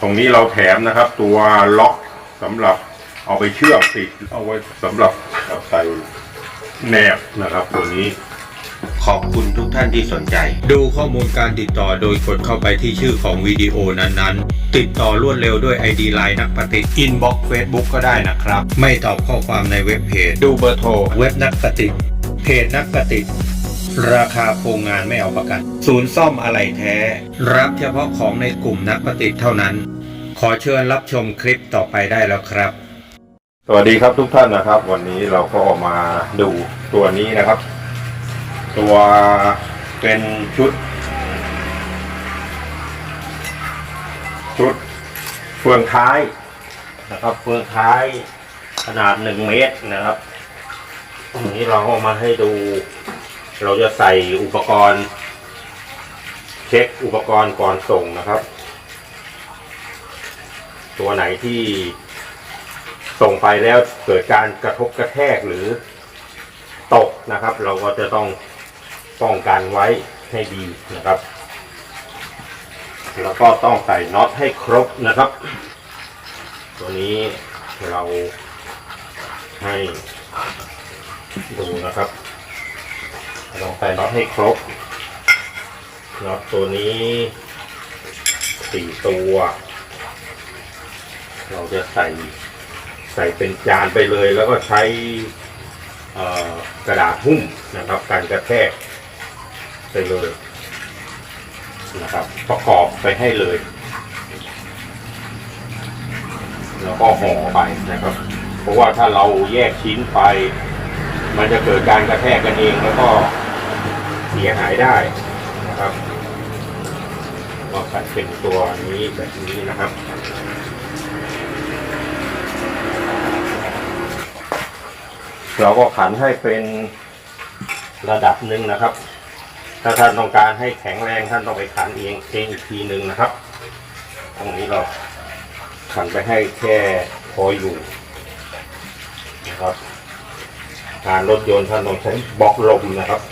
ตรงนี้เราแถมนะครับ ตัวล็อกสำหรับเอาไปเชื่อมติดเอาไว้สำหรับใส่แนบนะครับ ตัวนี้ขอบคุณทุกท่านที่สนใจ ดูข้อมูลการติดต่อโดยกดเข้าไปที่ชื่อของวิดีโอนั้นๆ ติดต่อรวดเร็วด้วย ID ไลน์นักปฏิทินบ็อกเฟซบุ๊กก็ได้นะครับ ไม่ตอบข้อความในเว็บเพจ ดูเบอร์โทร เว็บนักปฏิทิเพจนักปฏิ ราคาโครงงานไม่เอาประกัน ศูนย์ซ่อมอะไหล่แท้ รับเฉพาะของในกลุ่มนักปฏิทินเท่านั้น ขอเชิญรับชมคลิปต่อไปได้แล้วครับ สวัสดีครับทุกท่านนะครับ วันนี้เราก็มาดูตัวนี้นะครับ ตัวเป็นชุด ชุดเฟืองท้ายนะครับเฟืองท้ายขนาดหนึ่งเมตรนะครับอันนี้เราเอามาให้ดู เราจะใส่อุปกรณ์ เช็คอุปกรณ์ก่อนส่งนะครับ ตัวไหนที่ส่งไปแล้วเกิดการกระทบกระแทกหรือตกนะครับ เราก็จะต้องป้องกันไว้ให้ดีนะครับ แล้วก็ต้องใส่น็อตให้ครบนะครับ ตัวนี้เราให้ดูนะครับ ลองใส่น็อตให้ครบน็อตตัวนี้สี่ตัว เราจะใส่ใส่เป็นจานไปเลยแล้วก็ใช้กระดาษหุ้มนะครับการกระแทกไปเลยนะครับ ประกอบไปให้เลย แล้วก็ห่อไปนะครับ เพราะว่าถ้าเราแยกชิ้นไป มันจะเกิดการกระแทกกันเองแล้วก็ สียหายได้นะครับก็ใส่เป็นตัวนี้แบบนี้นะครับเราก็ขันให้เป็นระดับหนึ่งนะครับ ถ้าท่านต้องการให้แข็งแรงท่านต้องไปขันเองเองอีกทีหนึ่งนะครับ ตรงนี้เราขันไปให้แค่พออยู่นะครับ การรถยนต์ท่านต้องใช้บล็อกลมนะครับ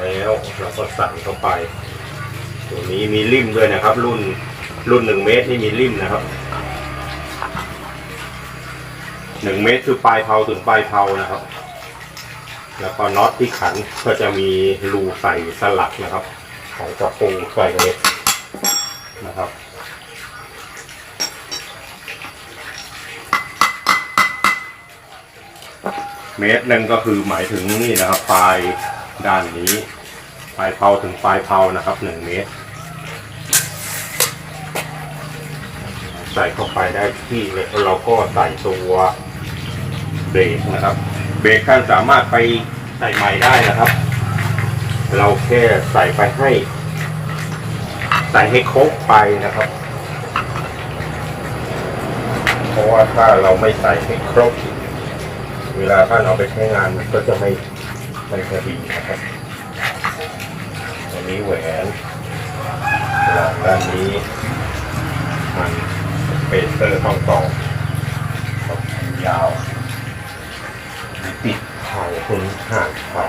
แล้วเราก็ใส่งเข้าไป ตัวนี้มีริมด้วยนะครับ รุ่นรุ่นหนึ่งเมตรนี่มีริมนะครับหนึ่งเมตรคือปลายเผาถึงปลายเผานะครับ แล้วก็น็อตที่ขันก็จะมีรูใส่สลักนะครับ ของกระปูใส่เล็กนะครับเมตรหนึ่งก็คือหมายถึงนี่นะครับปลาย ด้านนี้ปลายเผาถึงปลายเผานะครับหนึ่งเมตร ใส่เข้าไปได้ที่เลยแล้วเราก็ใส่ตัวเบรกนะครับ เบรกท่านสามารถไปใส่ใหม่ได้นะครับ เราแค่ใส่ไปให้ ใส่ให้ครบไปนะครับ เพราะว่าถ้าเราไม่ใส่ให้ครบ เวลาท่านเอาไปใช้งานมันก็จะไม่ ไม่พอดีนะครับตัวนี้แหวนหลังด้านนี้ มันเปเซอร์ต้องต่อต้องยาวปิดเข่าคุณห่างเข่า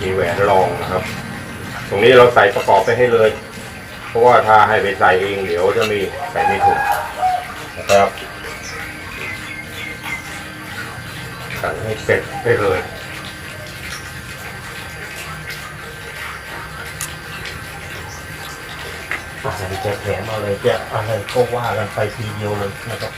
มีแหวนรองนะครับ ตรงนี้เราใส่ประกอบไปให้เลย เพราะว่าถ้าให้ไปใส่เองเดี๋ยวจะมีใส่ไม่ถูกนะครับใส่ให้เสร็จไปเลยอะไรจะแถมอะไรจะอะไรก็ว่ากันไปทีเดียวเลยนะครับ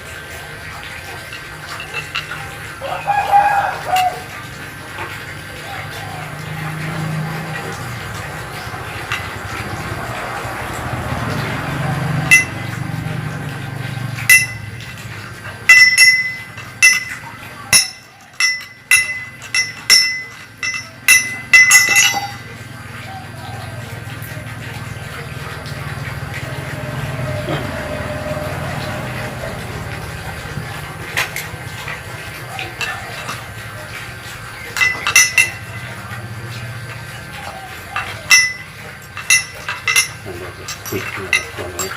สิกนะครับตัวนี้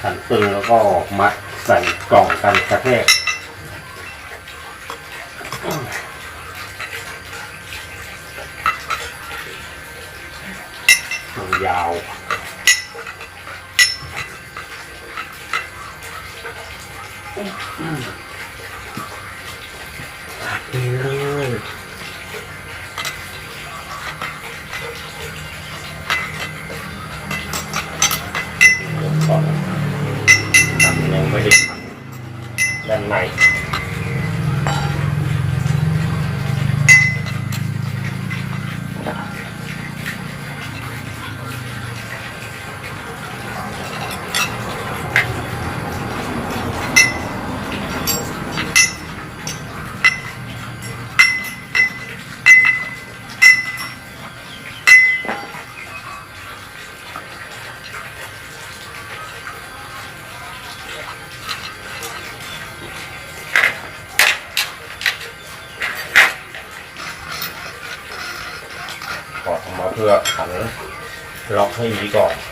ขันปึงแล้วก็ออมัดใส่กล่องกันกระแทกยาวไปเลย ม่ได้ทำด้านใน ดออกมาเ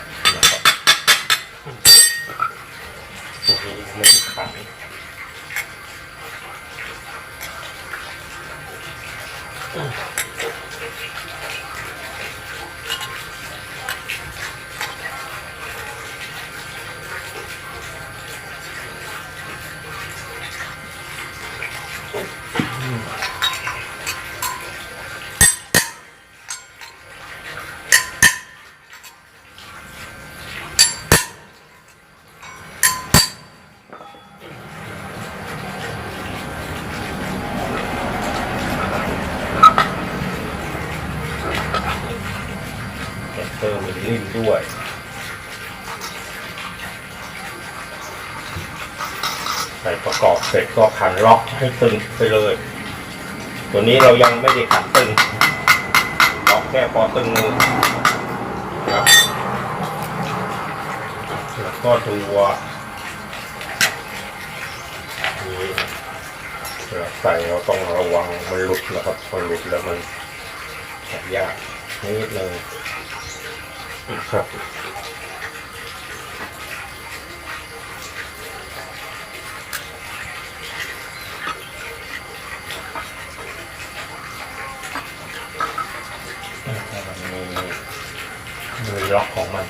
ตเตอร์มีลิ่มด้วยใส่ประกอบเสร็จก็ขันล็อกให้ตึงไปเลย ตัวนี้เรายังไม่ได้ขันตึงล็อกแค่พอตึงมือครับแล้วก็ตัวนี้เราใส่เราต้องระวังมันหลุดนะครับพอหลุดแล้วมันแยากนิดนึง ครับมันมีมือล็อกของมัน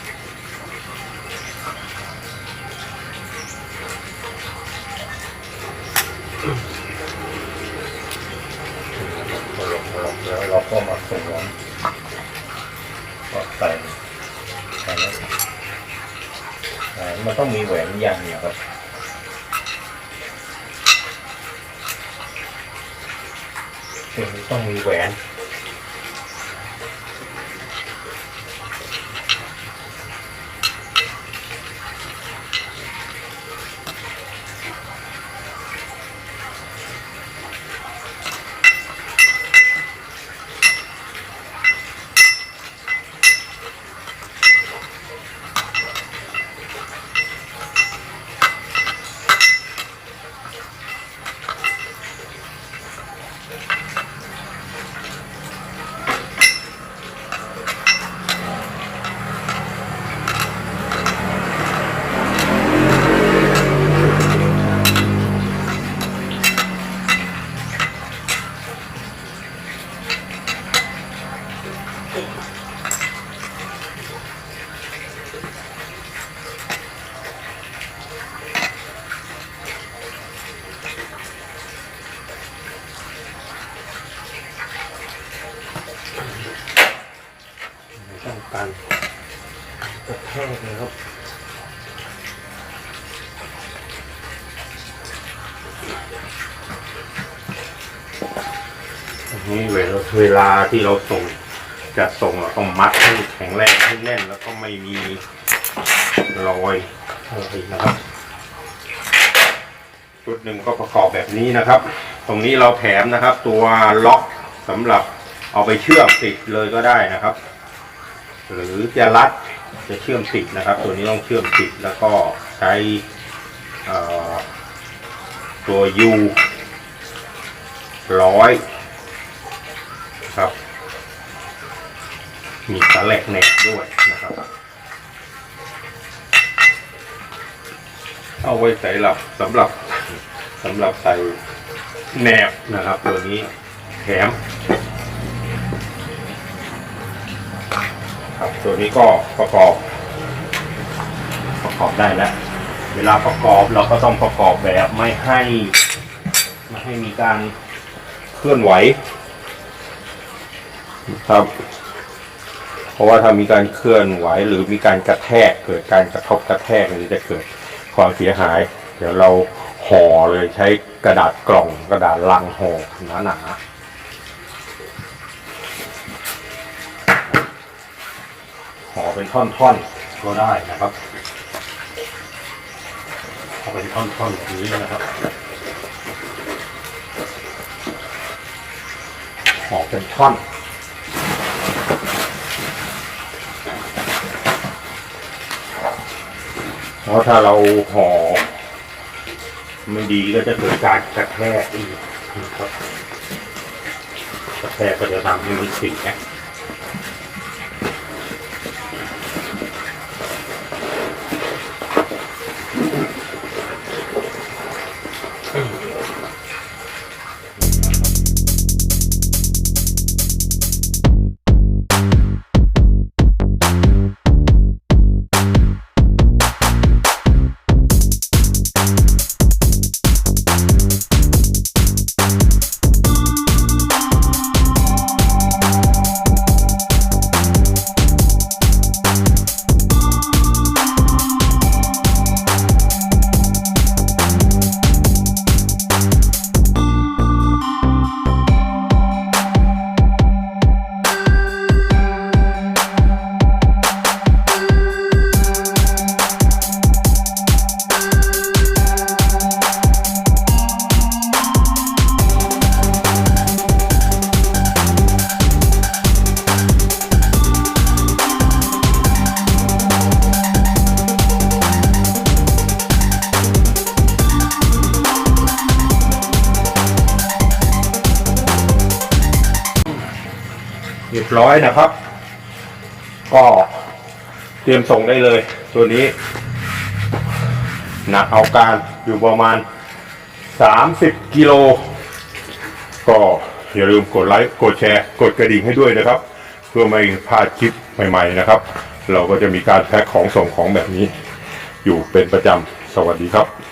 อ่ามันต้องมีแหวนยันเนี่ยครับต้องมีแหวน กระแทกเลยครับนี่เวลาเวลาที่เราส่งจะส่งเราต้องมัดให้แข็งแรงให้แน่นแล้วก็ไม่มีรอยอะไรนะครับชุดหนึ่งก็ประกอบแบบนี้นะครับ ตรงนี้เราแถมนะครับ ตัวล็อกสำหรับเอาไปเชื่อมติดเลยก็ได้นะครับ หรือจะรัด จะเชื่อมติดนะครับ ตัวนี้ต้องเชื่อมติดแล้วก็ใช้ตัว U ร้อยครับ มีสาแหลกแหนบด้วยนะครับ เอาไว้ใส่หลับสำหรับสำหรับใส่แหนบนะครับ ตัวนี้แถม ตัวนี้ก็ประกอบ ประกอบได้แล้ว เวลาประกอบเราก็ต้องประกอบแบบไม่ให้ไม่ให้มีการเคลื่อนไหวครับ เพราะว่าถ้ามีการเคลื่อนไหวหรือมีการกระแทกเกิดการกระทบกระแทกมันจะเกิดความเสียหาย เดี๋ยวเราห่อเลยใช้กระดาษกล่องกระดาษลังห่อหนาๆ เป็นท่อนๆก็ได้นะครับห่อเป็นท่อนๆแบบนี้นะครับห่อเป็นท่อนเพราะถ้าเราห่อไม่ดีก็จะเกิดการกระแทกอีกนะครับกระแทกก็จะทำให้มันเสีย เรียบร้อยนะครับ ก็เตรียมส่งได้เลย ตัวนี้หนักเอาการอยู่ประมาณ 30 กิโล ก็อย่าลืมกดไลค์ กดแชร์ กดกระดิ่งให้ด้วยนะครับ เพื่อไม่พลาดคลิปใหม่ๆนะครับ เราก็จะมีการแพ็คของส่งของแบบนี้ อยู่เป็นประจำ สวัสดีครับ